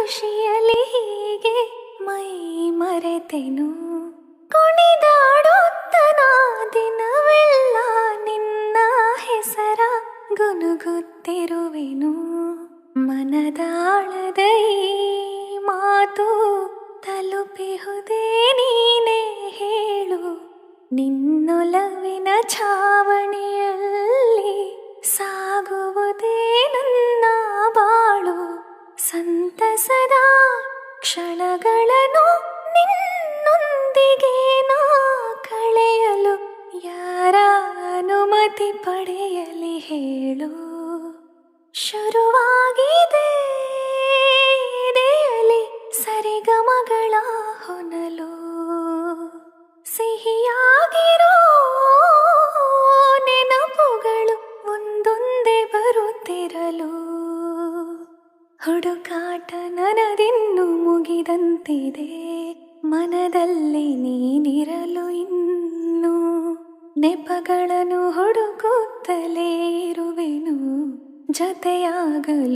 ಖುಷಿಯಲ್ಲಿ ಹೀಗೆ ಮೈ ಮರೆತೆನು? ಕುಣಿದಾಡುತ್ತನ ದಿನವೆಲ್ಲ ನಿನ್ನ ಹೆಸರ ಗುನುಗುತ್ತಿರುವೆನು. ಮನದಾಳದ ಮಾತು ತಲುಪಿಹುದೇ ನೀನೇ ಹೇಳು. ನಿನ್ನೊಲವಿನ ಛಾವಣಿಯಲ್ಲಿ ಸಂತಸದ ಕ್ಷಣಗಳನ್ನು ನಿನ್ನೊಂದಿಗೆ ನಾ ಕಳೆಯಲು ಯಾರ ಅನುಮತಿ ಪಡೆಯಲಿ ಹೇಳು. ಶುರುವಾಗಿದೆ ಸರಿಗಮಗಳ ಹೊನಲು. ಸಿಹಿಯಾಗಿರೋ ನೆನಪುಗಳು ಒಂದೊಂದೇ ಬರುತ್ತಿರಲು. ಹುಡುಕಾಟ ನನದಿನ್ನು ಮುಗಿದಂತಿದೆ. ಮನದಲ್ಲಿ ನೀನಿರಲು ಇನ್ನು. ನೆಪಗಳನ್ನು ಹುಡುಕುತ್ತಲೇ ಇರುವೆನು. ಜೊತೆಯಾಗಲು.